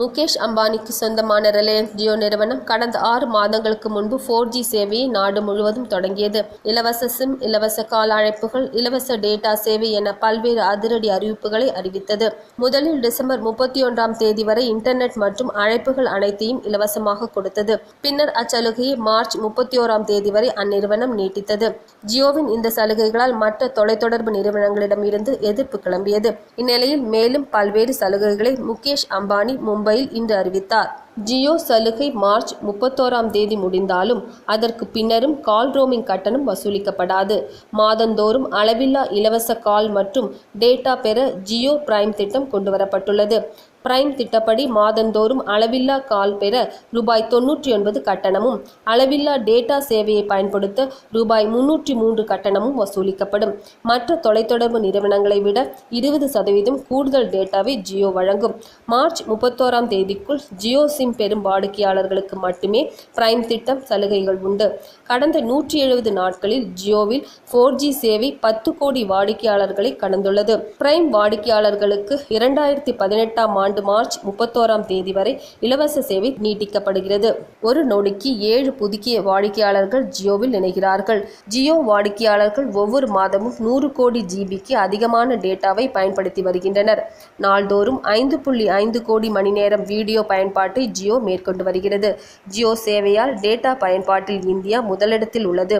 முகேஷ் அம்பானிக்கு சொந்தமான ரிலையன்ஸ் ஜியோ நிறுவனம் கடந்த ஆறு மாதங்களுக்கு முன்பு ஃபோர் ஜி சேவையை நாடு முழுவதும் தொடங்கியது. இலவச சிம் இலவச கால அழைப்புகள் இலவச டேட்டா சேவை என பல்வேறு அதிரடி அறிவிப்புகளை அறிவித்தது. முதலில் டிசம்பர் முப்பத்தி ஒன்றாம் தேதி வரை இன்டர்நெட் மற்றும் அழைப்புகள் அனைத்தையும் இலவசமாக கொடுத்தது. பின்னர் அச்சலுகையை மார்ச் முப்பத்தி ஓராம் தேதி வரை அந்நிறுவனம் நீட்டித்தது. ஜியோவின் இந்த சலுகைகளால் மற்ற தொலைத்தொடர்பு நிறுவனங்களிடம் இருந்து எதிர்ப்பு கிளம்பியது. இந்நிலையில் மேலும் பல்வேறு சலுகைகளை முகேஷ் அம்பானி மும்பையில் இன்று அறிவித்தார். ஜியோ சலுகை மார்ச் முப்பத்தோராம் தேதி முடிந்தாலும் அதற்கு பின்னரும் கால் ரோமிங் கட்டணம் வசூலிக்கப்படாது. மாதந்தோறும் அளவில்லா இலவச கால் மற்றும் டேட்டா பெற ஜியோ பிரைம் திட்டம் கொண்டுவரப்பட்டுள்ளது. பிரைம் திட்டப்படி மாதந்தோறும் அளவில்லா கால் பெற ரூபாய் தொன்னூற்றி ஒன்பது கட்டணமும் அளவில்லா டேட்டா சேவையை பயன்படுத்த ரூபாய் முன்னூற்றி மூன்று கட்டணமும் வசூலிக்கப்படும். மற்ற தொலைத்தொடர்பு நிறுவனங்களை விட இருபது சதவீதம் கூடுதல் டேட்டாவை ஜியோ வழங்கும். மார்ச் முப்பத்தோராம் தேதிக்குள் ஜியோ சிம் பெறும் வாடிக்கையாளர்களுக்கு மட்டுமே பிரைம் திட்டம் சலுகைகள் உண்டு. கடந்த நூற்றி எழுபது நாட்களில் ஜியோவில் ஃபோர் ஜி சேவை பத்து கோடி வாடிக்கையாளர்களை கடந்துள்ளது. பிரைம் வாடிக்கையாளர்களுக்கு இரண்டாயிரத்தி பதினெட்டாம் ஆண்டு மார்ச் முப்பத்தோராம் தேதி வரை இலவச சேவை நீட்டிக்கப்படுகிறது. ஒரு நொடிக்கு ஏழு புதுக்கிய வாடிக்கையாளர்கள் ஜியோவில் இணைகிறார்கள். ஜியோ வாடிக்கையாளர்கள் ஒவ்வொரு மாதமும் நூறு கோடி ஜிபிக்கு அதிகமான டேட்டாவை பயன்படுத்தி வருகின்றனர். நாள்தோறும் ஐந்து புள்ளி ஐந்து கோடி மணி நேரம் வீடியோ பயன்பாட்டை ஜியோ மேற்கொண்டு வருகிறது. ஜியோ சேவையால் டேட்டா பயன்பாட்டில் இந்தியா முதலிடத்தில் உள்ளது.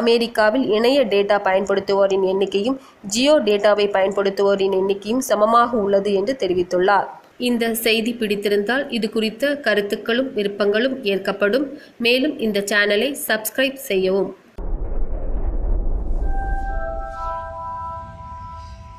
அமெரிக்காவில் இணைய டேட்டா பயன்படுத்துவோரின் எண்ணிக்கையும் ஜியோ டேட்டாவை பயன்படுத்துவோரின் எண்ணிக்கையும் சமமாக உள்ளது என்று தெரிவித்துள்ளார். இந்த செய்தி பிடித்திருந்தால் இது குறித்த கருத்துக்களும் விருப்பங்களும் ஏற்கப்படும். மேலும் இந்த சேனலை சப்ஸ்கிரைப் செய்யவும்.